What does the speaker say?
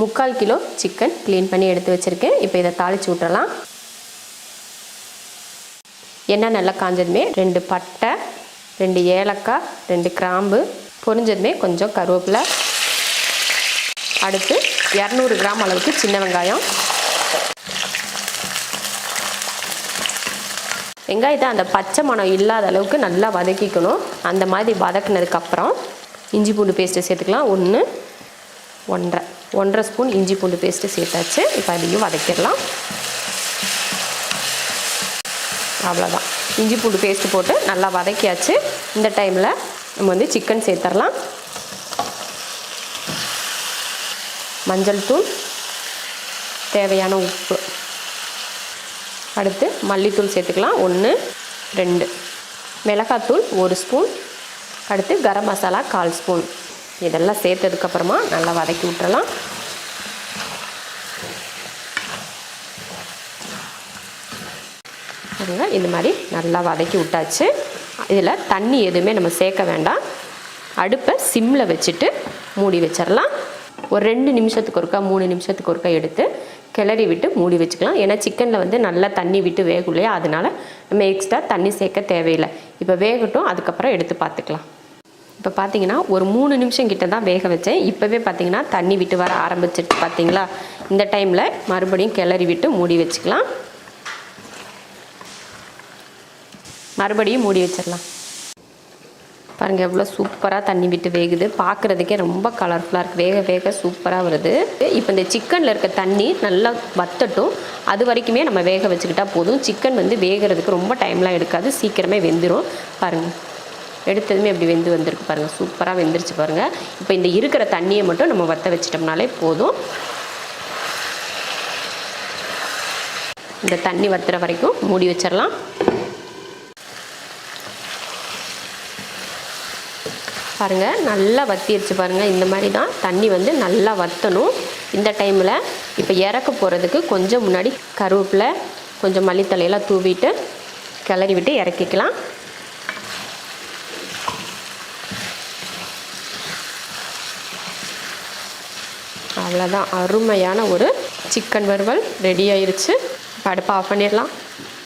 முக்கால் kilo chicken clean பண்ணி எடுத்து வச்சுருக்கேன். இப்போ இதை தாளித்து விட்டுறலாம் எண்ணெய் நல்லா காஞ்சதுமே ரெண்டு பட்டை ரெண்டு ஏலக்காய் ரெண்டு கிராம்பு பொரிஞ்சதுமே கொஞ்சம் கருவேப்பிலை. அடுத்து இரநூறு கிராம் அளவுக்கு சின்ன வெங்காயம். வெங்காயத்தை அந்த பச்சை மணம் இல்லாத அளவுக்கு நல்லா வதக்கிக்கணும். அந்த மாதிரி வதக்குனதுக்கப்புறம் இஞ்சி பூண்டு பேஸ்ட்டு சேர்த்துக்கலாம். ஒன்று ஒன்றரை. ஒன்றரை ஸ்பூன் இஞ்சி பூண்டு பேஸ்ட்டு சேர்த்தாச்சு. இப்போ அதையும் வதக்கிடலாம். அவ்வளோதான் இஞ்சி பூண்டு பேஸ்ட்டு போட்டு நல்லா வதக்கியாச்சு. இந்த டைமில் நம்ம வந்து சிக்கன் சேர்த்துடலாம் மஞ்சள் தூள் தேவையான உப்பு. அடுத்து மல்லித்தூள் சேர்த்துக்கலாம். ஒன்று ரெண்டு. மிளகாத்தூள் ஒரு ஸ்பூன். அடுத்து கரம் மசாலா கால் ஸ்பூன். இதெல்லாம் சேர்த்ததுக்கப்புறமா நல்லா வதக்கி விட்டுறலாம். பாருங்க இந்த மாதிரி நல்லா வதக்கி விட்டாச்சு. இதில் தண்ணி எதுவுமே நம்ம சேர்க்க வேண்டாம். அடுப்பை சிம்மில் வச்சுட்டு மூடி வச்சிடலாம். ஒரு ரெண்டு நிமிஷத்துக்கு ஒருக்கா மூணு நிமிஷத்துக்கு ஒருக்கா எடுத்து கிளறி விட்டு மூடி வச்சுக்கலாம். ஏன்னா சிக்கனில் வந்து நல்லா தண்ணி விட்டு வேகும் இல்லையா? அதனால நம்ம எக்ஸ்ட்ரா தண்ணி சேர்க்க தேவையில்லை. இப்போ வேகட்டும் அதுக்கப்புறம் எடுத்து பார்த்துக்கலாம். இப்போ பார்த்தீங்கன்னா ஒரு மூணு நிமிஷம் கிட்ட தான் வேக வச்சேன். இப்போவே பார்த்தீங்கன்னா தண்ணி விட்டு வர ஆரம்பிச்சிட்டு பார்த்தீங்களா இந்த டைமில் மறுபடியும் கிளறி விட்டு மூடி வச்சுக்கலாம். மறுபடியும் மூடி வச்சிடலாம். பாருங்கள் எவ்வளோ சூப்பராக தண்ணி விட்டு வேகுது. பார்க்குறதுக்கே ரொம்ப கலர்ஃபுல்லாக இருக்குது வேக வேக சூப்பராக வருது. இப்போ இந்த சிக்கனில் இருக்க தண்ணி நல்லா வத்தட்டும். அது வரைக்குமே நம்ம வேக வச்சுக்கிட்டா போதும். சிக்கன் வந்து வேகிறதுக்கு ரொம்ப டைம்லாம் எடுக்காது. சீக்கிரமே வெந்துடும் பாருங்கள் எடுத்ததுமே அப்படி வெந்து வந்திருக்கு பாருங்கள் சூப்பராக வெந்துருச்சு பாருங்கள் இப்போ இந்த இருக்கிற தண்ணியை மட்டும் நம்ம வத்த வச்சிட்டோம்னாலே போதும். இந்த தண்ணி வத்துற வரைக்கும் மூடி வச்சிடலாம் பாருங்கள் நல்லா வத்திருச்சு பாருங்கள் இந்த மாதிரி தான் தண்ணி வந்து நல்லா வற்றணும் இந்த டைமில் இப்போ இறக்க போகிறதுக்கு கொஞ்சம் முன்னாடி கருவேப்பில் கொஞ்சம் மல்லித்தலையெல்லாம் தூவிட்டு கிளறி விட்டு இறக்கிக்கலாம். அவ்வளோதான் அருமையான ஒரு சிக்கன் வறுவல் ரெடி ஆயிடுச்சு அடுப்பை ஆஃப் பண்ணிடலாம்.